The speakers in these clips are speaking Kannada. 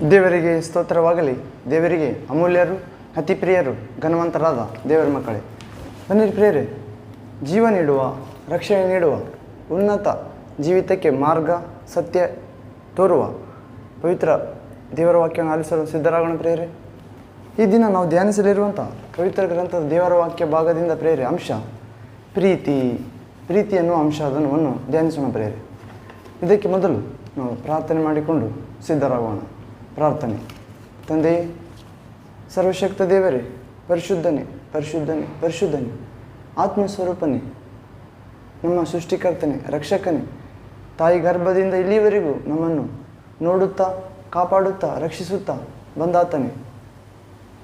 ದೇವರಿಗೆ ಸ್ತೋತ್ರವಾಗಲಿ. ದೇವರಿಗೆ ಅಮೂಲ್ಯರು ಅತಿ ಪ್ರಿಯರು ಘನವಂತರಾದ ದೇವರ ಮಕ್ಕಳೇ. ಬನ್ನಿರಿ ಪ್ರಿಯರೇ, ಜೀವ ನೀಡುವ, ರಕ್ಷಣೆ ನೀಡುವ, ಉನ್ನತ ಜೀವಿತಕ್ಕೆ ಮಾರ್ಗ, ಸತ್ಯ ತೋರುವ ಪವಿತ್ರ ದೇವರ ವಾಕ್ಯವನ್ನು ಆಲಿಸಲು ಸಿದ್ಧರಾಗೋಣ ಪ್ರೇರೆ ಈ ದಿನ ನಾವು ಧ್ಯಾನಿಸಲಿರುವಂಥ ಪವಿತ್ರ ಗ್ರಂಥದ ದೇವರ ವಾಕ್ಯ ಭಾಗದಿಂದ ಪ್ರೇರೆ ಅಂಶ, ಪ್ರೀತಿ ಪ್ರೀತಿ ಅನ್ನುವ ಅಂಶ ಅದನ್ನು ಧ್ಯಾನಿಸೋಣ ಪ್ರೇರೆ ಇದಕ್ಕೆ ಮೊದಲು ನಾವು ಪ್ರಾರ್ಥನೆ ಮಾಡಿಕೊಂಡು ಸಿದ್ಧರಾಗೋಣ. ಪ್ರಾರ್ಥನೆ. ತಂದೆಯೇ ಸರ್ವಶಕ್ತ ದೇವರೇ, ಪರಿಶುದ್ಧನೇ ಪರಿಶುದ್ಧನೇ ಪರಿಶುದ್ಧನೇ, ಆತ್ಮಸ್ವರೂಪನೇ, ನಮ್ಮ ಸೃಷ್ಟಿಕರ್ತನೇ, ರಕ್ಷಕನೇ, ತಾಯಿ ಗರ್ಭದಿಂದ ಇಲ್ಲಿವರೆಗೂ ನಮ್ಮನ್ನು ನೋಡುತ್ತಾ, ಕಾಪಾಡುತ್ತಾ, ರಕ್ಷಿಸುತ್ತಾ ಬಂದಾತನೇ.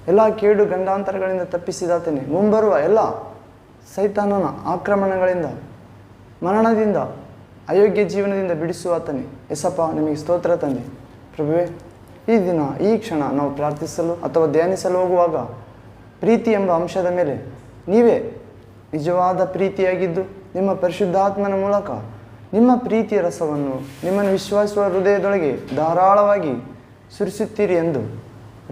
ಎಲ್ಲ ಕೇಡು ಗಂಡಾಂತರಗಳಿಂದ ತಪ್ಪಿಸಿದಾತನೇ. ಮುಂಬರುವ ಎಲ್ಲ ಸೈತಾನನ ಆಕ್ರಮಣಗಳಿಂದ, ಮರಣದಿಂದ, ಅಯೋಗ್ಯ ಜೀವನದಿಂದ ಬಿಡಿಸುವಾತನೇ. ಎಸಪ್ಪ, ನಿಮಗೆ ಸ್ತೋತ್ರ ತಂದೆ. ಪ್ರಭುವೇ ಈ ದಿನ, ಈ ಕ್ಷಣ ನಾವು ಪ್ರಾರ್ಥಿಸಲು ಅಥವಾ ಧ್ಯಾನಿಸಲು ಹೋಗುವಾಗ ಪ್ರೀತಿ ಎಂಬ ಅಂಶದ ಮೇಲೆ ನೀವೇ ನಿಜವಾದ ಪ್ರೀತಿಯಾಗಿದ್ದು ನಿಮ್ಮ ಪರಿಶುದ್ಧಾತ್ಮನ ಮೂಲಕ ನಿಮ್ಮ ಪ್ರೀತಿಯ ರಸವನ್ನು ನಿಮ್ಮನ್ನು ವಿಶ್ವಾಸುವ ಹೃದಯದೊಳಗೆ ಧಾರಾಳವಾಗಿ ಸುರಿಸುತ್ತೀರಿ ಎಂದು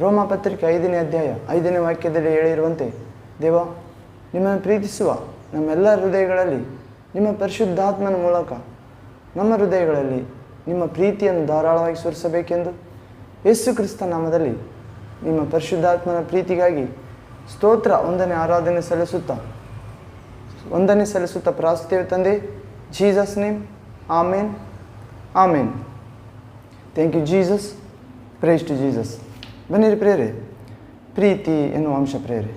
ರೋಮ ಪತ್ರಿಕೆ ಐದನೇ ಅಧ್ಯಾಯ ಐದನೇ ವಾಕ್ಯದಲ್ಲಿ ಹೇಳಿರುವಂತೆ, ದೇವ, ನಿಮ್ಮನ್ನು ಪ್ರೀತಿಸುವ ನಮ್ಮೆಲ್ಲ ಹೃದಯಗಳಲ್ಲಿ ನಿಮ್ಮ ಪರಿಶುದ್ಧಾತ್ಮನ ಮೂಲಕ ನಮ್ಮ ಹೃದಯಗಳಲ್ಲಿ ನಿಮ್ಮ ಪ್ರೀತಿಯನ್ನು ಧಾರಾಳವಾಗಿ ಸುರಿಸಬೇಕೆಂದು ಯೇಸು ಕ್ರಿಸ್ತ ನಾಮದಲ್ಲಿ ನಿಮ್ಮ ಪರಿಶುದ್ಧಾತ್ಮನ ಪ್ರೀತಿಗಾಗಿ ಸ್ತೋತ್ರ ಒಂದನೇ ಆರಾಧನೆ ಸಲ್ಲಿಸುತ್ತಾ, ಒಂದನೇ ಸಲ್ಲಿಸುತ್ತಾ ಪ್ರಾರ್ಥಿಸ್ತೇವೆ ತಂದೆ. Jesus name amen amen. Thank you Jesus praise to Jesus ಬನ್ನಿರಿ ಪ್ರೇರೆ ಪ್ರೀತಿ ಎನ್ನುವ ಅಂಶ ಪ್ರೇರೆ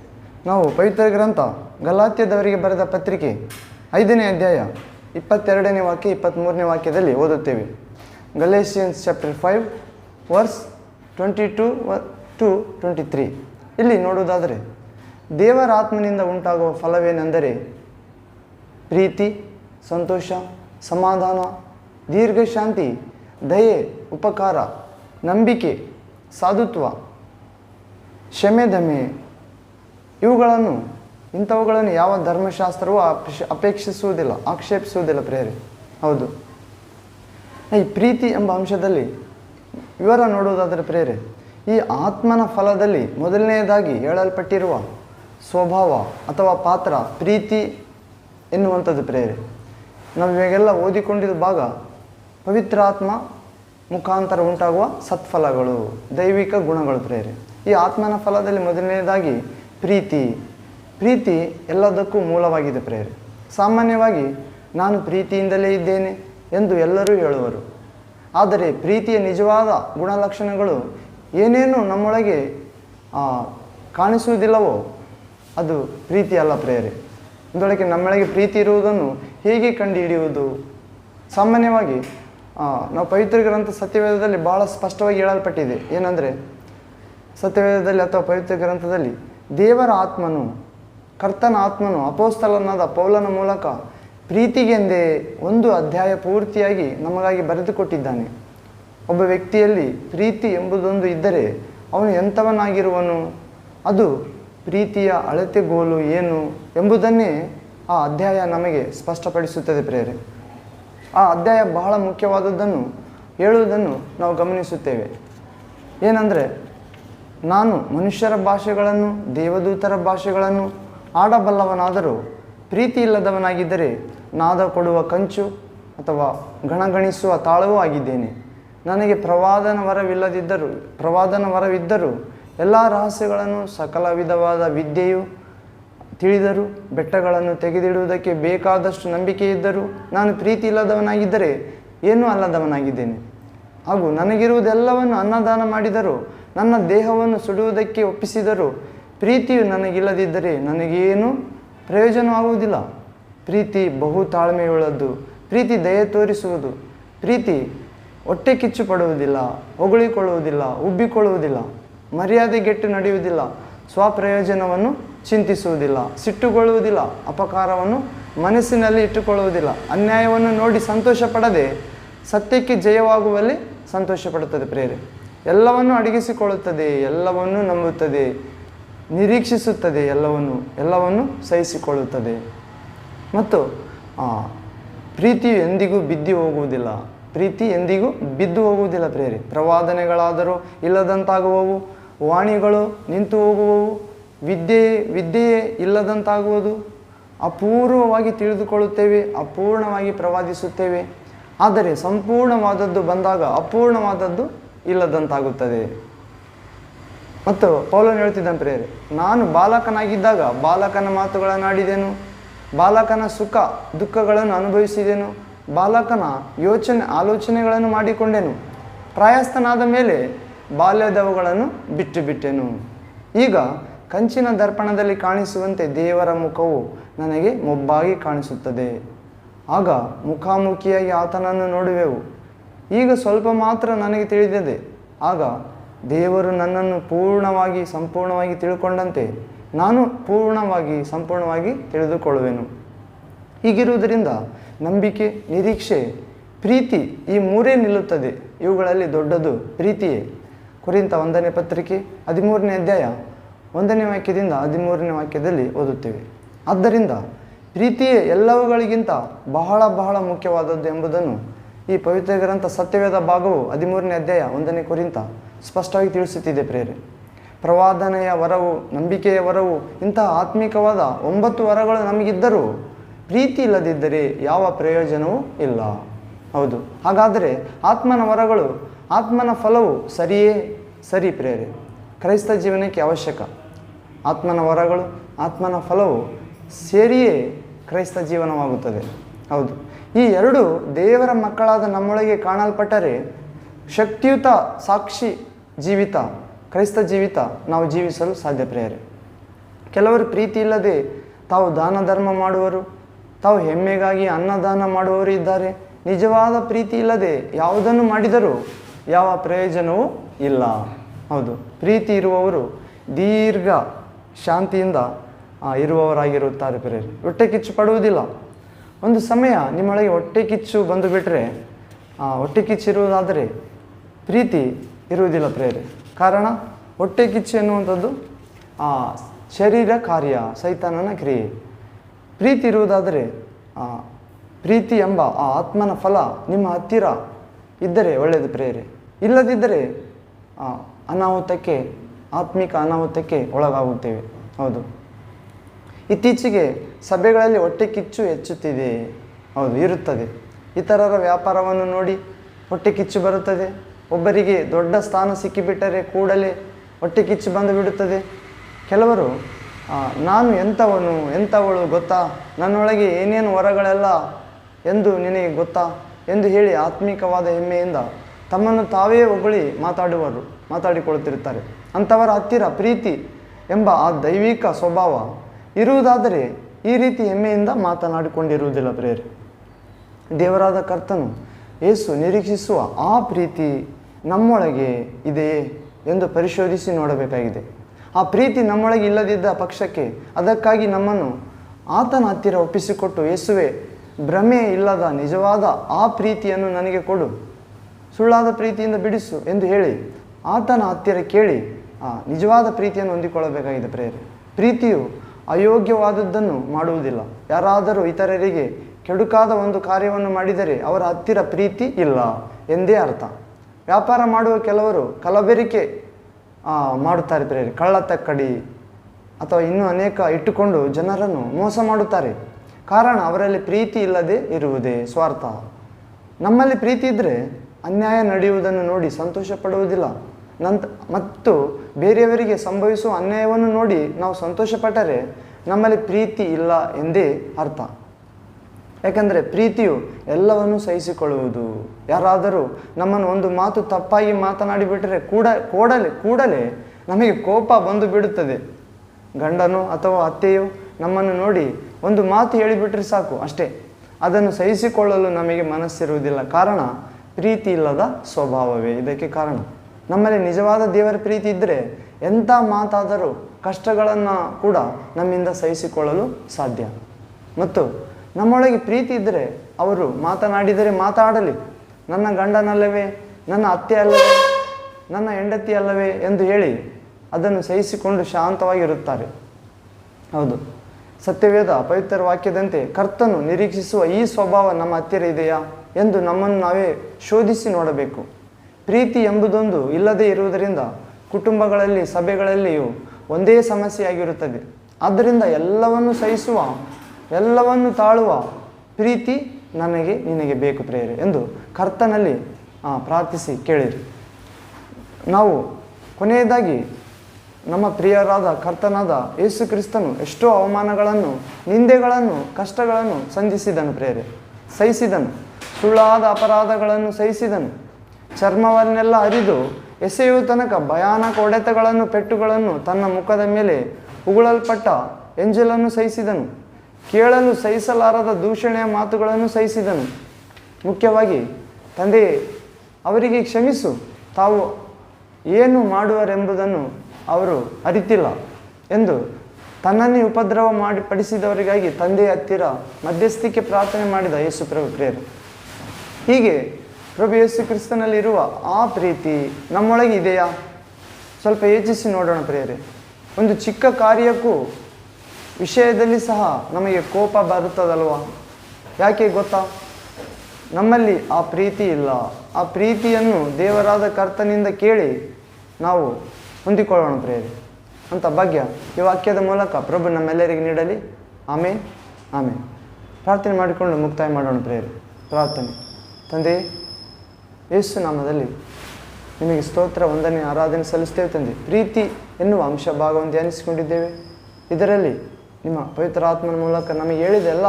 ನಾವು ಪವಿತ್ರ ಗ್ರಂಥ ಗಲಾತ್ಯದವರಿಗೆ ಬರೆದ ಪತ್ರಿಕೆ ಐದನೇ ಅಧ್ಯಾಯ ಇಪ್ಪತ್ತೆರಡನೇ ವಾಕ್ಯ, ಇಪ್ಪತ್ತ್ಮೂರನೇ ವಾಕ್ಯದಲ್ಲಿ ಓದುತ್ತೇವೆ. Galatians chapter five verse twenty two to twenty three ಇಲ್ಲಿ ನೋಡುವುದಾದರೆ ದೇವರ ಆತ್ಮನಿಂದ ಉಂಟಾಗುವ ಫಲವೇನೆಂದರೆ ಪ್ರೀತಿ, ಸಂತೋಷ, ಸಮಾಧಾನ, ದೀರ್ಘಶಾಂತಿ, ದಯೆ, ಉಪಕಾರ, ನಂಬಿಕೆ, ಸಾಧುತ್ವ ಕ್ಷಮೆ ದಮೆ ಇವುಗಳನ್ನು, ಇಂಥವುಗಳನ್ನು ಯಾವ ಧರ್ಮಶಾಸ್ತ್ರವೂ ಅಪೇಕ್ಷ, ಅಪೇಕ್ಷಿಸುವುದಿಲ್ಲ, ಆಕ್ಷೇಪಿಸುವುದಿಲ್ಲ ಪ್ರೇರೆ ಹೌದು. ಈ ಪ್ರೀತಿ ಎಂಬ ಅಂಶದಲ್ಲಿ ವಿವರ ನೋಡುವುದಾದರೆ ಪ್ರೇರೆ, ಈ ಆತ್ಮನ ಫಲದಲ್ಲಿ ಮೊದಲನೆಯದಾಗಿ ಹೇಳಲ್ಪಟ್ಟಿರುವ ಸ್ವಭಾವ ಅಥವಾ ಪಾತ್ರ, ಪ್ರೀತಿ ಎನ್ನುವಂಥದ್ದು ಪ್ರೇರೆ. ನಾವು ಇವಾಗೆಲ್ಲ ಓದಿಕೊಂಡಿದ್ದ ಭಾಗ ಪವಿತ್ರ ಆತ್ಮ ಮುಖಾಂತರ ಉಂಟಾಗುವ ಸತ್ಫಲಗಳು, ದೈವಿಕ ಗುಣಗಳು ಪ್ರೇರೆ. ಈ ಆತ್ಮನ ಫಲದಲ್ಲಿ ಮೊದಲನೆಯದಾಗಿ ಪ್ರೀತಿ ಪ್ರೀತಿ ಎಲ್ಲದಕ್ಕೂ ಮೂಲವಾಗಿದೆ ಪ್ರೇರೆ. ಸಾಮಾನ್ಯವಾಗಿ, ನಾನು ಪ್ರೀತಿಯಿಂದಲೇ ಇದ್ದೇನೆ ಎಂದು ಎಲ್ಲರೂ ಹೇಳುವರು. ಆದರೆ ಪ್ರೀತಿಯ ನಿಜವಾದ ಗುಣಲಕ್ಷಣಗಳು ಏನೇನು ನಮ್ಮೊಳಗೆ ಕಾಣಿಸುವುದಿಲ್ಲವೋ ಅದು ಪ್ರೀತಿ ಅಲ್ಲ ಪ್ರೇರೆ ಇದರೊಳಗೆ ನಮ್ಮೊಳಗೆ ಪ್ರೀತಿ ಇರುವುದನ್ನು ಹೇಗೆ ಕಂಡುಹಿಡಿಯುವುದು? ಸಾಮಾನ್ಯವಾಗಿ ನಾವು ಪವಿತ್ರ ಗ್ರಂಥ ಸತ್ಯವೇದದಲ್ಲಿ ಭಾಳ ಸ್ಪಷ್ಟವಾಗಿ ಹೇಳಲ್ಪಟ್ಟಿದೆ. ಏನಂದರೆ, ಸತ್ಯವೇದದಲ್ಲಿ ಅಥವಾ ಪವಿತ್ರ ಗ್ರಂಥದಲ್ಲಿ ದೇವರ ಆತ್ಮನು, ಕರ್ತನ ಆತ್ಮನು ಅಪೋಸ್ತಲನಾದ ಪೌಲನ ಮೂಲಕ ಪ್ರೀತಿಗೆಂದೇ ಒಂದು ಅಧ್ಯಾಯ ಪೂರ್ತಿಯಾಗಿ ನಮಗಾಗಿ ಬರೆದುಕೊಟ್ಟಿದ್ದಾನೆ. ಒಬ್ಬ ವ್ಯಕ್ತಿಯಲ್ಲಿ ಪ್ರೀತಿ ಎಂಬುದೊಂದು ಇದ್ದರೆ ಅವನು ಎಂಥವನಾಗಿರುವನು? ಅದು ಪ್ರೀತಿಯ ಅಳತೆಗೋಲು ಏನು ಎಂಬುದನ್ನೇ ಆ ಅಧ್ಯಾಯ ನಮಗೆ ಸ್ಪಷ್ಟಪಡಿಸುತ್ತದೆ ಪ್ರೇರೆ. ಆ ಅಧ್ಯಾಯ ಬಹಳ ಮುಖ್ಯವಾದದ್ದನ್ನು ಹೇಳುವುದನ್ನು ನಾವು ಗಮನಿಸುತ್ತೇವೆ. ಏನಂದರೆ, ನಾನು ಮನುಷ್ಯರ ಭಾಷೆಗಳನ್ನು, ದೇವದೂತರ ಭಾಷೆಗಳನ್ನು ಆಡಬಲ್ಲವನಾದರೂ ಪ್ರೀತಿ ಇಲ್ಲದವನಾಗಿದ್ದರೆ ನಾದ ಕೊಡುವ ಕಂಚು ಅಥವಾ ಗಣಗಣಿಸುವ ತಾಳವೂ ಆಗಿದ್ದೇನೆ. ನನಗೆ ಪ್ರವಾದನ ವರವಿಲ್ಲದಿದ್ದರೂ, ಪ್ರವಾದನ ವರವಿದ್ದರೂ ಎಲ್ಲ ರಹಸ್ಯಗಳನ್ನು ಸಕಲ ವಿಧವಾದ ವಿದ್ಯೆಯು ತಿಳಿದರು, ಬೆಟ್ಟಗಳನ್ನು ತೆಗೆದಿಡುವುದಕ್ಕೆ ಬೇಕಾದಷ್ಟು ನಂಬಿಕೆ ಇದ್ದರೂ ನಾನು ಪ್ರೀತಿ ಇಲ್ಲದವನಾಗಿದ್ದರೆ ಏನೂ ಅಲ್ಲದವನಾಗಿದ್ದೇನೆ. ಹಾಗೂ ನನಗಿರುವುದೆಲ್ಲವನ್ನು ಅನ್ನದಾನ ಮಾಡಿದರೂ, ನನ್ನ ದೇಹವನ್ನು ಸುಡುವುದಕ್ಕೆ ಒಪ್ಪಿಸಿದರೂ ಪ್ರೀತಿಯು ನನಗಿಲ್ಲದಿದ್ದರೆ ನನಗೇನು ಪ್ರಯೋಜನವಾಗುವುದಿಲ್ಲ ಪ್ರೀತಿ ಬಹು ತಾಳ್ಮೆಯುಳ್ಳದ್ದು. ಪ್ರೀತಿ ದಯೆ ತೋರಿಸುವುದು. ಪ್ರೀತಿ ಹೊಟ್ಟೆ ಕಿಚ್ಚು ಪಡುವುದಿಲ್ಲ, ಹೊಗಳಿಕೊಳ್ಳುವುದಿಲ್ಲ, ಉಬ್ಬಿಕೊಳ್ಳುವುದಿಲ್ಲ ಮರ್ಯಾದೆಗೆಟ್ಟು ನಡೆಯುವುದಿಲ್ಲ, ಸ್ವಪ್ರಯೋಜನವನ್ನು ಚಿಂತಿಸುವುದಿಲ್ಲ, ಸಿಟ್ಟುಗೊಳ್ಳುವುದಿಲ್ಲ, ಅಪಕಾರವನ್ನು ಮನಸ್ಸಿನಲ್ಲಿ ಇಟ್ಟುಕೊಳ್ಳುವುದಿಲ್ಲ. ಅನ್ಯಾಯವನ್ನು ನೋಡಿ ಸಂತೋಷ ಪಡದೆ ಸತ್ಯಕ್ಕೆ ಜಯವಾಗುವಲ್ಲಿ ಸಂತೋಷ ಪಡುತ್ತದೆ ಪ್ರೇರೆ ಎಲ್ಲವನ್ನು ಅಡಗಿಸಿಕೊಳ್ಳುತ್ತದೆ, ಎಲ್ಲವನ್ನು ನಂಬುತ್ತದೆ. ನಿರೀಕ್ಷಿಸುತ್ತದೆ ಎಲ್ಲವನ್ನು ಎಲ್ಲವನ್ನು ಸಹಿಸಿಕೊಳ್ಳುತ್ತದೆ. ಮತ್ತು ಆ, ಪ್ರೀತಿಯು ಎಂದಿಗೂ ಬಿದ್ದು ಹೋಗುವುದಿಲ್ಲ. ಪ್ರೀತಿ ಎಂದಿಗೂ ಬಿದ್ದು ಹೋಗುವುದಿಲ್ಲ ಪ್ರೇರಿ ಪ್ರವಾದನೆಗಳಾದರೂ ಇಲ್ಲದಂತಾಗುವವು ವಾಣಿಗಳು ನಿಂತು ಹೋಗುವವು ವಿದ್ಯೆ ವಿದ್ಯೆಯೇ ಇಲ್ಲದಂತಾಗುವುದು. ಅಪೂರ್ವವಾಗಿ ತಿಳಿದುಕೊಳ್ಳುತ್ತೇವೆ ಅಪೂರ್ಣವಾಗಿ ಪ್ರವಾದಿಸುತ್ತೇವೆ. ಆದರೆ ಸಂಪೂರ್ಣವಾದದ್ದು ಬಂದಾಗ ಅಪೂರ್ಣವಾದದ್ದು ಇಲ್ಲದಂತಾಗುತ್ತದೆ. ಮತ್ತು ಪೌಲನ್ ಹೇಳ್ತಿದ್ದಾನೆ ಪ್ರೇರೆ ನಾನು ಬಾಲಕನಾಗಿದ್ದಾಗ ಬಾಲಕನ ಮಾತುಗಳನ್ನಾಡಿದೆನು ಬಾಲಕನ ಸುಖ ದುಃಖಗಳನ್ನು ಅನುಭವಿಸಿದೆನು, ಬಾಲಕನ ಯೋಚನೆ ಆಲೋಚನೆಗಳನ್ನು ಮಾಡಿಕೊಂಡೆನು, ಪ್ರಾಯಸ್ಥನಾದ ಮೇಲೆ ಬಾಲ್ಯದವುಗಳನ್ನು ಬಿಟ್ಟು ಬಿಟ್ಟೆನು ಈಗ ಕಂಚಿನ ದರ್ಪಣದಲ್ಲಿ ಕಾಣಿಸುವಂತೆ ದೇವರ ಮುಖವು ನನಗೆ ಮೊಬ್ಬಾಗಿ ಕಾಣಿಸುತ್ತದೆ. ಆಗ ಮುಖಾಮುಖಿಯಾಗಿ ಆತನನ್ನು ನೋಡುವೆವು. ಈಗ ಸ್ವಲ್ಪ ಮಾತ್ರ ನನಗೆ ತಿಳಿದಿದೆ. ಆಗ ದೇವರು ನನ್ನನ್ನು ಪೂರ್ಣವಾಗಿ, ಸಂಪೂರ್ಣವಾಗಿ ತಿಳ್ಕೊಂಡಂತೆ. ನಾನು ಪೂರ್ಣವಾಗಿ, ಸಂಪೂರ್ಣವಾಗಿ ತಿಳಿದುಕೊಳ್ಳುವೆನು. ಹೀಗಿರುವುದರಿಂದ ನಂಬಿಕೆ, ನಿರೀಕ್ಷೆ, ಪ್ರೀತಿ ಈ ಮೂರೇ ನಿಲ್ಲುತ್ತದೆ. ಇವುಗಳಲ್ಲಿ ದೊಡ್ಡದು ಪ್ರೀತಿಯೇ. ಕುರಿತ ಒಂದನೇ ಪತ್ರಿಕೆ ಹದಿಮೂರನೇ ಅಧ್ಯಾಯ ಒಂದನೇ ವಾಕ್ಯದಿಂದ ಹದಿಮೂರನೇ ವಾಕ್ಯದಲ್ಲಿ ಓದುತ್ತೇವೆ. ಆದ್ದರಿಂದ ಪ್ರೀತಿಯೇ ಎಲ್ಲವುಗಳಿಗಿಂತ ಬಹಳ ಬಹಳ ಮುಖ್ಯವಾದದ್ದು ಎಂಬುದನ್ನು ಈ ಪವಿತ್ರ ಗ್ರಂಥ ಸತ್ಯವೇದ ಭಾಗವು ಹದಿಮೂರನೇ ಅಧ್ಯಾಯ ಒಂದನೇ ಕುರಿತ ಸ್ಪಷ್ಟವಾಗಿ ತಿಳಿಸುತ್ತಿದೆ ಪ್ರೇರೆ ಪ್ರವಾದನೆಯ ವರವು, ನಂಬಿಕೆಯ ವರವು, ಇಂತಹ ಆತ್ಮಿಕವಾದ ಒಂಬತ್ತು ವರಗಳು ನಮಗಿದ್ದರೂ ಪ್ರೀತಿ ಇಲ್ಲದಿದ್ದರೆ ಯಾವ ಪ್ರಯೋಜನವೂ ಇಲ್ಲ. ಹೌದು. ಹಾಗಾದರೆ ಆತ್ಮನ ವರಗಳು, ಆತ್ಮನ ಫಲವು ಸರಿಯೇ ಸರಿ ಪ್ರೇರೆ ಕ್ರೈಸ್ತ ಜೀವನಕ್ಕೆ ಅವಶ್ಯಕ. ಆತ್ಮನ ವರಗಳು, ಆತ್ಮನ ಫಲವು ಸೇರಿಯೇ ಕ್ರೈಸ್ತ ಜೀವನವಾಗುತ್ತದೆ. ಹೌದು. ಈ ಎರಡು ದೇವರ ಮಕ್ಕಳಾದ ನಮ್ಮೊಳಗೆ ಕಾಣಲ್ಪಟ್ಟರೆ ಶಕ್ತಿಯುತ ಸಾಕ್ಷಿ ಜೀವಿತ, ಕ್ರೈಸ್ತ ಜೀವಿತ ನಾವು ಜೀವಿಸಲು ಸಾಧ್ಯ ಪ್ರೇಯರೆ ಕೆಲವರು ಪ್ರೀತಿ ಇಲ್ಲದೆ ತಾವು ದಾನ ಧರ್ಮ ಮಾಡುವರು, ತಾವು ಹೆಮ್ಮೆಗಾಗಿ ಅನ್ನದಾನ ಮಾಡುವವರು ಇದ್ದಾರೆ. ನಿಜವಾದ ಪ್ರೀತಿ ಇಲ್ಲದೆ ಯಾವುದನ್ನು ಮಾಡಿದರೂ ಯಾವ ಪ್ರಯೋಜನವೂ ಇಲ್ಲ. ಹೌದು, ಪ್ರೀತಿ ಇರುವವರು ದೀರ್ಘ ಶಾಂತಿಯಿಂದ ಇರುವವರಾಗಿರುತ್ತಾರೆ ಪ್ರೇರೆ ಹೊಟ್ಟೆ ಕಿಚ್ಚು ಪಡುವುದಿಲ್ಲ. ಒಂದು ಸಮಯ ನಿಮ್ಮೊಳಗೆ ಹೊಟ್ಟೆ ಕಿಚ್ಚು ಬಂದು ಬಿಟ್ಟರೆ ಹೊಟ್ಟೆ ಕಿಚ್ಚು ಇರುವುದಾದರೆ ಪ್ರೀತಿ ಇರುವುದಿಲ್ಲ ಪ್ರೇರೆ. ಕಾರಣ ಹೊಟ್ಟೆ ಕಿಚ್ಚು ಎನ್ನುವಂಥದ್ದು ಆ, ಶರೀರ ಕಾರ್ಯ ಸೈತಾನನ ಕ್ರಿಯೆ. ಪ್ರೀತಿ ಇರುವುದಾದರೆ ಆ, ಪ್ರೀತಿ ಎಂಬ ಆ ಆತ್ಮನ ಫಲ ನಿಮ್ಮ ಹತ್ತಿರ ಇದ್ದರೆ ಒಳ್ಳೆಯದು ಪ್ರೇರೆ. ಇಲ್ಲದಿದ್ದರೆ ಆ, ಅನಾಹುತಕ್ಕೆ ಆತ್ಮಿಕ ಅನಾಹುತಕ್ಕೆ ಒಳಗಾಗುತ್ತೇವೆ. ಹೌದು. ಇತ್ತೀಚೆಗೆ ಸಭೆಗಳಲ್ಲಿ ಹೊಟ್ಟೆ ಕಿಚ್ಚು ಹೆಚ್ಚುತ್ತಿದೆ. ಹೌದು ಇರುತ್ತದೆ. ಇತರರ ವ್ಯಾಪಾರವನ್ನು ನೋಡಿ ಹೊಟ್ಟೆ ಕಿಚ್ಚು ಬರುತ್ತದೆ. ಒಬ್ಬರಿಗೆ ದೊಡ್ಡ ಸ್ಥಾನ ಸಿಕ್ಕಿಬಿಟ್ಟರೆ ಕೂಡಲೇ ಹೊಟ್ಟೆ ಕಿಚ್ಚು ಬಂದು ಬಿಡುತ್ತದೆ. ಕೆಲವರು ನಾನು ಎಂಥವನು, ಎಂಥವಳು ಗೊತ್ತಾ? ನನ್ನೊಳಗೆ ಏನೇನು ವರಗಳೆಲ್ಲ ಎಂದು ನಿನಗೆ ಗೊತ್ತಾ? ಎಂದು ಹೇಳಿ ಆತ್ಮಿಕವಾದ ಹೆಮ್ಮೆಯಿಂದ ತಮ್ಮನ್ನು ತಾವೇ ಹೊಗಳಿ ಮಾತಾಡುವರು, ಮಾತಾಡಿಕೊಳ್ಳುತ್ತಿರುತ್ತಾರೆ. ಅಂಥವರ ಹತ್ತಿರ ಪ್ರೀತಿ ಎಂಬ ಆ ದೈವಿಕ ಸ್ವಭಾವ ಇರುವುದಾದರೆ ಈ ರೀತಿ ಹೆಮ್ಮೆಯಿಂದ ಮಾತನಾಡಿಕೊಂಡಿರುವುದಿಲ್ಲ ಪ್ರೇರೆ ದೇವರಾದ ಕರ್ತನು ಏಸು ನಿರೀಕ್ಷಿಸುವ ಆ ಪ್ರೀತಿ ನಮ್ಮೊಳಗೆ ಇದೆಯೇ ಎಂದು ಪರಿಶೋಧಿಸಿ ನೋಡಬೇಕಾಗಿದೆ. ಆ ಪ್ರೀತಿ ನಮ್ಮೊಳಗೆ ಇಲ್ಲದಿದ್ದ ಪಕ್ಷಕ್ಕೆ ಅದಕ್ಕಾಗಿ ನಮ್ಮನ್ನು ಆತನ ಹತ್ತಿರ ಒಪ್ಪಿಸಿಕೊಟ್ಟು, ಯೇಸುವೆ, ಭ್ರಮೆ ಇಲ್ಲದ ನಿಜವಾದ ಆ ಪ್ರೀತಿಯನ್ನು ನನಗೆ ಕೊಡು. ಸುಳ್ಳಾದ ಪ್ರೀತಿಯಿಂದ ಬಿಡಿಸು ಎಂದು ಹೇಳಿ ಆತನ ಹತ್ತಿರ ಕೇಳಿ ಆ ನಿಜವಾದ ಪ್ರೀತಿಯನ್ನು ಹೊಂದಿಕೊಳ್ಳಬೇಕಾಗಿದೆ ಪ್ರೇರೆ. ಪ್ರೀತಿಯು ಅಯೋಗ್ಯವಾದದ್ದನ್ನು ಮಾಡುವುದಿಲ್ಲ. ಯಾರಾದರೂ ಇತರರಿಗೆ ಕೆಡುಕಾದ ಒಂದು ಕಾರ್ಯವನ್ನು ಮಾಡಿದರೆ ಅವರ ಹತ್ತಿರ ಪ್ರೀತಿ ಇಲ್ಲ. ಎಂದೇ ಅರ್ಥ. ವ್ಯಾಪಾರ ಮಾಡುವ ಕೆಲವರು ಕಲಬೆರಿಕೆ ಮಾಡುತ್ತಾರೆ ಪ್ರೇರಿ ಕಳ್ಳತಕ್ಕಡಿ ಅಥವಾ ಇನ್ನೂ ಅನೇಕ ಇಟ್ಟುಕೊಂಡು ಜನರನ್ನು ಮೋಸ ಮಾಡುತ್ತಾರೆ. ಕಾರಣ ಅವರಲ್ಲಿ ಪ್ರೀತಿ ಇಲ್ಲದೆ ಇರುವುದೇ ಸ್ವಾರ್ಥ. ನಮ್ಮಲ್ಲಿ ಪ್ರೀತಿ ಇದ್ದರೆ ಅನ್ಯಾಯ ನಡೆಯುವುದನ್ನು ನೋಡಿ ಸಂತೋಷ ಪಡುವುದಿಲ್ಲ ನಂತ, ಮತ್ತು ಬೇರೆಯವರಿಗೆ ಸಂಭವಿಸುವ ಅನ್ಯಾಯವನ್ನು ನೋಡಿ ನಾವು ಸಂತೋಷಪಟ್ಟರೆ ನಮ್ಮಲ್ಲಿ ಪ್ರೀತಿ ಇಲ್ಲ ಎಂದೇ ಅರ್ಥ. ಯಾಕಂದರೆ ಪ್ರೀತಿಯು ಎಲ್ಲವನ್ನೂ ಸಹಿಸಿಕೊಳ್ಳುವುದು. ಯಾರಾದರೂ ನಮ್ಮನ್ನು ಒಂದು ಮಾತು ತಪ್ಪಾಗಿ ಮಾತನಾಡಿಬಿಟ್ಟರೆ ಕೂಡ, ಕೂಡಲೇ ಕೂಡಲೇ ನಮಗೆ ಕೋಪ ಬಂದು ಬಿಡುತ್ತದೆ. ಗಂಡನು ಅಥವಾ ಅತ್ತೆಯು ನಮ್ಮನ್ನು ನೋಡಿ ಒಂದು ಮಾತು ಹೇಳಿಬಿಟ್ರೆ ಸಾಕು ಅಷ್ಟೇ. ಅದನ್ನು ಸಹಿಸಿಕೊಳ್ಳಲು ನಮಗೆ ಮನಸ್ಸಿರುವುದಿಲ್ಲ. ಕಾರಣ, ಪ್ರೀತಿ ಇಲ್ಲದ ಸ್ವಭಾವವೇ. ಇದಕ್ಕೆ ಕಾರಣ, ನಮ್ಮಲ್ಲಿ ನಿಜವಾದ ದೇವರ ಪ್ರೀತಿ ಇದ್ದರೆ ಎಂಥ ಮಾತಾದರೂ ಕಷ್ಟಗಳನ್ನು ಕೂಡ ನಮ್ಮಿಂದ ಸಹಿಸಿಕೊಳ್ಳಲು ಸಾಧ್ಯ. ಮತ್ತು ನಮ್ಮೊಳಗೆ ಪ್ರೀತಿ ಇದ್ದರೆ ಅವರು ಮಾತನಾಡಿದರೆ ಮಾತಾಡಲಿ. ನನ್ನ ಗಂಡನಲ್ಲವೇ, ನನ್ನ ಅತ್ತೆ ಅಲ್ಲವೇ, ನನ್ನ ಹೆಂಡತಿ ಅಲ್ಲವೇ ಎಂದು ಹೇಳಿ ಅದನ್ನು ಸಹಿಸಿಕೊಂಡು ಶಾಂತವಾಗಿರುತ್ತಾರೆ. ಹೌದು, ಸತ್ಯವೇದ ಪವಿತ್ರ ವಾಕ್ಯದಂತೆ ಕರ್ತನು ನಿರೀಕ್ಷಿಸುವ ಈ ಸ್ವಭಾವ ನಮ್ಮ ಹತ್ತಿರ ಇದೆಯಾ ಎಂದು ನಮ್ಮನ್ನು ನಾವೇ ಶೋಧಿಸಿ ನೋಡಬೇಕು. ಪ್ರೀತಿ ಎಂಬುದೊಂದು ಇಲ್ಲದೇ ಇರುವುದರಿಂದ ಕುಟುಂಬಗಳಲ್ಲಿ, ಸಭೆಗಳಲ್ಲಿಯೂ ಒಂದೇ ಸಮಸ್ಯೆಯಾಗಿರುತ್ತದೆ. ಆದ್ದರಿಂದ ಎಲ್ಲವನ್ನು ಸಹಿಸುವ ಎಲ್ಲವನ್ನು ತಾಳುವ ಪ್ರೀತಿ ನನಗೆ, ನಿನಗೆ ಬೇಕು ಪ್ರೇರೆ ಎಂದು ಕರ್ತನಲ್ಲಿ ಪ್ರಾರ್ಥಿಸಿ ಕೇಳಿರಿ. ನಾವು ಕೊನೆಯದಾಗಿ ನಮ್ಮ ಪ್ರಿಯರಾದ ಕರ್ತನಾದ ಯೇಸು ಕ್ರಿಸ್ತನು ಎಷ್ಟೋ ಅವಮಾನಗಳನ್ನು, ನಿಂದೆಗಳನ್ನು, ಕಷ್ಟಗಳನ್ನು ಸಂಧಿಸಿದನು ಪ್ರೇರೆ ಸಹಿಸಿದನು. ಸುಳ್ಳಾದ ಅಪರಾಧಗಳನ್ನು ಸಹಿಸಿದನು. ಚರ್ಮವನ್ನೆಲ್ಲ ಅರಿದು ಎಸೆಯುವ ತನಕ ಭಯಾನಕ ಒಡೆತಗಳನ್ನು ಪೆಟ್ಟುಗಳನ್ನು ತನ್ನ ಮುಖದ ಮೇಲೆ ಉಗುಳಲ್ಪಟ್ಟ ಎಂಜಲನ್ನು ಸಹಿಸಿದನು. ಕೇಳಲು ಸಹಿಸಲಾರದ ದೂಷಣೆಯ ಮಾತುಗಳನ್ನು ಸಹಿಸಿದನು. ಮುಖ್ಯವಾಗಿ, ತಂದೆ, ಅವರಿಗೆ ಕ್ಷಮಿಸು. ತಾವು ಏನು ಮಾಡುವರೆಂಬುದನ್ನು ಅವರು ಅರಿತಿಲ್ಲ ಎಂದು ತನ್ನನ್ನೇ ಉಪದ್ರವ ಮಾಡಿ ಪಡಿಸಿದವರಿಗಾಗಿ ತಂದೆಯ ಹತ್ತಿರ ಮಧ್ಯಸ್ಥಿಕೆ ಪ್ರಾರ್ಥನೆ ಮಾಡಿದ ಯೇಸು ಪ್ರಭು ಪ್ರೇರು ಹೀಗೆ ಪ್ರಭು ಯೇಸು ಕ್ರಿಸ್ತನಲ್ಲಿರುವ ಆ ಪ್ರೀತಿ ನಮ್ಮೊಳಗೆ ಇದೆಯಾ? ಸ್ವಲ್ಪ ಯೋಚಿಸಿ ನೋಡೋಣ ಪ್ರಿಯರೇ. ಒಂದು ಚಿಕ್ಕ ಕಾರ್ಯಕ್ಕೂ ವಿಷಯದಲ್ಲಿ ಸಹ ನಮಗೆ ಕೋಪ ಬರುತ್ತದಲ್ವಾ? ಯಾಕೆ ಗೊತ್ತಾ? ನಮ್ಮಲ್ಲಿ ಆ ಪ್ರೀತಿ ಇಲ್ಲ. ಆ ಪ್ರೀತಿಯನ್ನು ದೇವರಾದ ಕರ್ತನಿಂದ ಕೇಳಿ ನಾವು ಹೊಂದಿಕೊಳ್ಳೋಣ ಪ್ರೇರಿ ಅಂತ ಭಾಗ್ಯ ಈ ವಾಕ್ಯದ ಮೂಲಕ ಪ್ರಭು ನಮ್ಮೆಲ್ಲರಿಗೆ ನೀಡಲಿ. ಆಮೇನ್ ಆಮೇನ್. ಪ್ರಾರ್ಥನೆ ಮಾಡಿಕೊಂಡು ಮುಕ್ತಾಯ ಮಾಡೋಣ ಪ್ರೇರಿ ಪ್ರಾರ್ಥನೆ. ತಂದೆ, ಯೇಸು ನಾಮದಲ್ಲಿ ನಿಮಗೆ ಸ್ತೋತ್ರ, ವಂದನೆ, ಆರಾಧನೆ ಸಲ್ಲಿಸ್ತೇವೆ ತಂದೆ. ಪ್ರೀತಿ ಎನ್ನುವ ಅಂಶ ಭಾಗವನ್ನು ಧ್ಯಾನಿಸಿಕೊಂಡಿದ್ದೇವೆ. ಇದರಲ್ಲಿ ನಿಮ್ಮ ಪವಿತ್ರ ಆತ್ಮನ ಮೂಲಕ ನಮಗೆ ಹೇಳಿದ ಎಲ್ಲ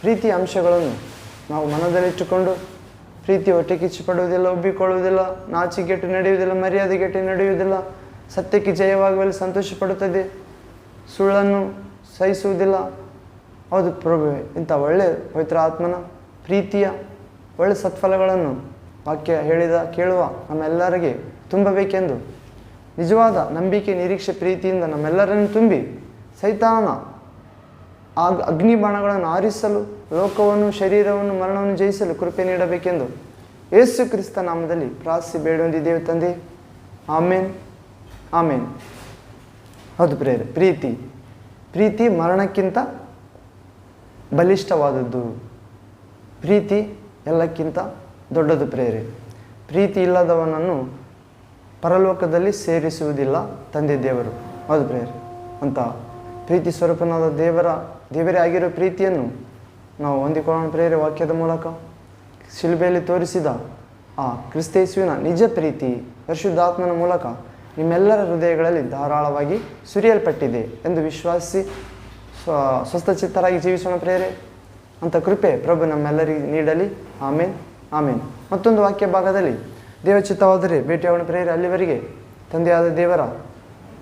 ಪ್ರೀತಿಯ ಅಂಶಗಳನ್ನು ನಾವು ಮನದಲ್ಲಿಟ್ಟುಕೊಂಡು ಪ್ರೀತಿ ಹೊಟ್ಟೆ ಕಿಚ್ಚು ಪಡುವುದಿಲ್ಲ ನಾಚಿ ನಾಚಿಗೆಟ್ಟು ನಡೆಯುವುದಿಲ್ಲ, ಮರ್ಯಾದೆಗೆಟ್ಟು ನಡೆಯುವುದಿಲ್ಲ, ಸತ್ಯಕ್ಕೆ ಜಯವಾಗುವಲ್ಲಿ ಸಂತೋಷ ಪಡುತ್ತದೆ ಸುಳ್ಳನ್ನು ಸಹಿಸುವುದಿಲ್ಲ. ಹೌದು ಪ್ರಭುವೆ, ಇಂಥ ಒಳ್ಳೆ ಪವಿತ್ರ ಆತ್ಮನ ಪ್ರೀತಿಯ ಒಳ್ಳೆ ಸತ್ಫಲಗಳನ್ನು ವಾಕ್ಯ ಹೇಳಿದ, ಕೇಳುವ ನಮ್ಮೆಲ್ಲರಿಗೆ ತುಂಬಬೇಕೆಂದು ನಿಜವಾದ ನಂಬಿಕೆ, ನಿರೀಕ್ಷೆ, ಪ್ರೀತಿಯಿಂದ ನಮ್ಮೆಲ್ಲರನ್ನು ತುಂಬಿ ಸೈತಾನನ ಆಗ ಅಗ್ನಿ ಬಾಣಗಳನ್ನು ಆರಿಸಲು, ಲೋಕವನ್ನು, ಶರೀರವನ್ನು, ಮರಣವನ್ನು ಜಯಿಸಲು ಕೃಪೆ ನೀಡಬೇಕೆಂದು ಯೇಸು ಕ್ರಿಸ್ತ ನಾಮದಲ್ಲಿ ಪ್ರಾರ್ಥಿಸಿ ಬೇಡೊಂದಿದ್ದೇವೆ ತಂದೆ. ಆಮೇನ್. ಆಮೇನ್. ಹೌದು ಪ್ರೇರ ಪ್ರೀತಿ. ಪ್ರೀತಿ ಮರಣಕ್ಕಿಂತ ಬಲಿಷ್ಠವಾದದ್ದು. ಪ್ರೀತಿ ಎಲ್ಲಕ್ಕಿಂತ ದೊಡ್ಡದು ಪ್ರೇರೆ ಪ್ರೀತಿ ಇಲ್ಲದವನನ್ನು ಪರಲೋಕದಲ್ಲಿ ಸೇರಿಸುವುದಿಲ್ಲ ತಂದೆ ದೇವರು. ಹೌದು ಪ್ರೇರೆ ಅಂತ ಪ್ರೀತಿ ಸ್ವರೂಪನಾದ ದೇವರ, ದೇವರೇ ಆಗಿರೋ ಪ್ರೀತಿಯನ್ನು ನಾವು ಹೊಂದಿಕೊಳ್ಳೋಣ ಪ್ರೇರೆ ವಾಕ್ಯದ ಮೂಲಕ. ಶಿಲ್ಬೆಯಲ್ಲಿ ತೋರಿಸಿದ ಆ ಕ್ರಿಸ್ತೇಸುವಿನ ನಿಜ ಪ್ರೀತಿ ಪರಿಶುದ್ಧಾತ್ಮನ ಮೂಲಕ ನಿಮ್ಮೆಲ್ಲರ ಹೃದಯಗಳಲ್ಲಿ ಧಾರಾಳವಾಗಿ ಸುರಿಯಲ್ಪಟ್ಟಿದೆ ಎಂದು ವಿಶ್ವಾಸಿಸಿ ಸ್ವ, ಸ್ವಸ್ಥಚಿತ್ತರಾಗಿ ಜೀವಿಸೋಣ ಪ್ರೇರೆ ಅಂತ ಕೃಪೆ ಪ್ರಭು ನಮ್ಮೆಲ್ಲರಿಗೆ ನೀಡಲಿ. ಆಮೇನ್ ಆಮೇನ್. ಮತ್ತೊಂದು ವಾಕ್ಯ ಭಾಗದಲ್ಲಿ ದೇವಚಿತ್ತವಾದರೆ ಭೇಟಿಯಾಗೋಣ ಪ್ರೇರೆ ಅಲ್ಲಿವರೆಗೆ ತಂದೆಯಾದ ದೇವರ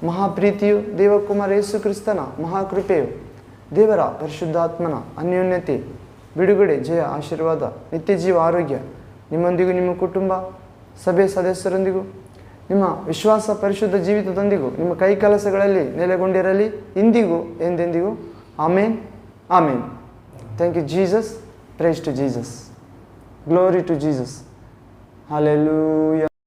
ಮಹಾಪ್ರೀತಿಯು ದೇವಕುಮಾರ ಯೇಸು ಕ್ರಿಸ್ತನ ಮಹಾಕೃಪೆಯು. ದೇವರ ಪರಿಶುದ್ಧಾತ್ಮನ ಅನ್ಯೋನ್ಯತೆ, ಬಿಡುಗಡೆ, ಜಯ, ಆಶೀರ್ವಾದ ನಿತ್ಯ ಜೀವ ಆರೋಗ್ಯ ನಿಮ್ಮೊಂದಿಗೂ, ನಿಮ್ಮ ಕುಟುಂಬ, ಸಭೆ ಸದಸ್ಯರೊಂದಿಗೂ, ನಿಮ್ಮ ವಿಶ್ವಾಸ ಪರಿಶುದ್ಧ ಜೀವಿತದೊಂದಿಗೂ, ನಿಮ್ಮ ಕೈ ಕೆಲಸಗಳಲ್ಲಿ ನೆಲೆಗೊಂಡಿರಲಿ ಇಂದಿಗೂ ಎಂದೆಂದಿಗೂ. Amen amen. Thank you Jesus praise to Jesus glory to Jesus hallelujah